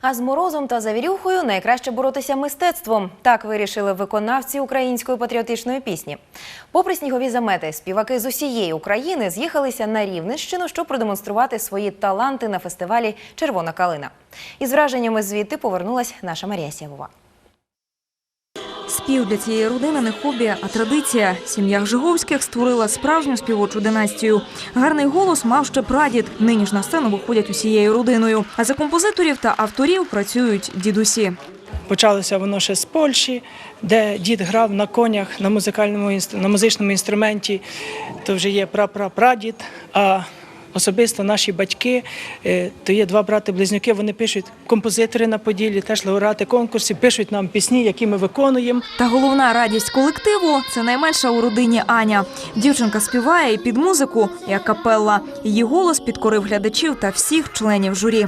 А з морозом та завірюхою найкраще боротися мистецтвом. Так вирішили виконавці української патріотичної пісні. Попри снігові замети, співаки з усієї України з'їхалися на Рівненщину, щоб продемонструвати свої таланти на фестивалі Червона калина. Із враженнями звідти повернулась наша Марія Сєвова. Спів для цієї родини не хобі, а традиція. Сім'я Жиговських створила справжню співочу династію. Гарний голос мав ще прадід. Нині ж на сцену виходять усією родиною. А за композиторів та авторів працюють дідусі. Почалося воно ще з Польщі, де дід грав на конях на музикальному на музичному інструменті. То вже є прапрапрадід. А особисто наші батьки, е, то є два брати-близнюки. Вони пишуть композитори на поділі, теж лауреати конкурсів, пишуть нам пісні, які ми виконуємо. Та головна радість колективу це найменша у родині Аня. Дівчинка співає і під музику, і акапелла. Її голос підкорив глядачів та всіх членів журі.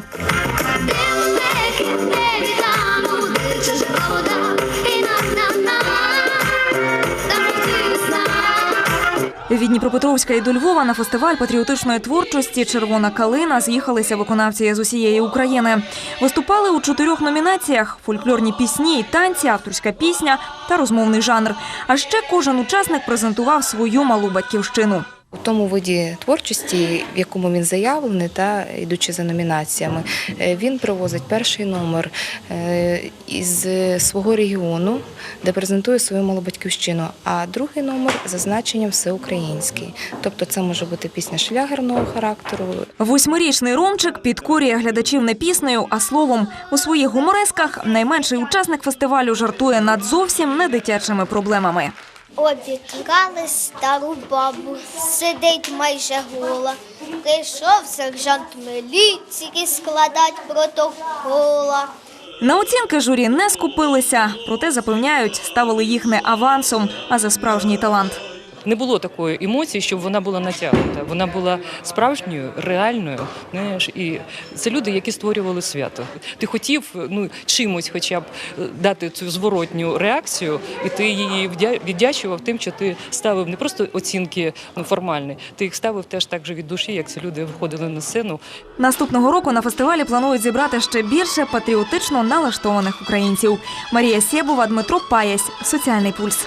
Від Дніпропетровська і до Львова на фестиваль патріотичної творчості Червона калина з'їхалися виконавці з усієї України. Виступали у чотирьох номінаціях: фольклорні пісні і танці, авторська пісня та розмовний жанр. А ще кожен учасник презентував свою малу батьківщину. У тому виді творчості, в якому він заявлений, та йдучи за номінаціями, е, він привозить перший номер е, із свого регіону, де презентує свою малобатьківщину, а другий номер за значенням всеукраїнський. Тобто це може бути пісня шлягерного характеру, Восьмирічний Ромчик підкорює глядачів не піснею, а словом. У своїх гуморесках найменший учасник фестивалю жартує над зовсім не дитячими проблемами. Обікрали стару бабу, сидить майже гола. Прийшов сержант міліції складать протокола. На оцінки журі не скупилися, проте запевняють, ставили їх не авансом, а за справжній талант. Не було такої емоції, щоб вона була натягнута. Вона була справжньою, реальною. Знаєш, і це люди, які створювали свято. Ти хотів ну чимось, хоча б е, дати цю зворотню реакцію, і ти її віддячував тим, що ти ставив не просто оцінки ну, формальні, ти їх ставив теж так же від душі, як ці люди виходили на сцену. Наступного року на фестивалі планують зібрати ще більше патріотично налаштованих українців. Марія Сєбова, Дмитро Паєсь, Соціальний пульс.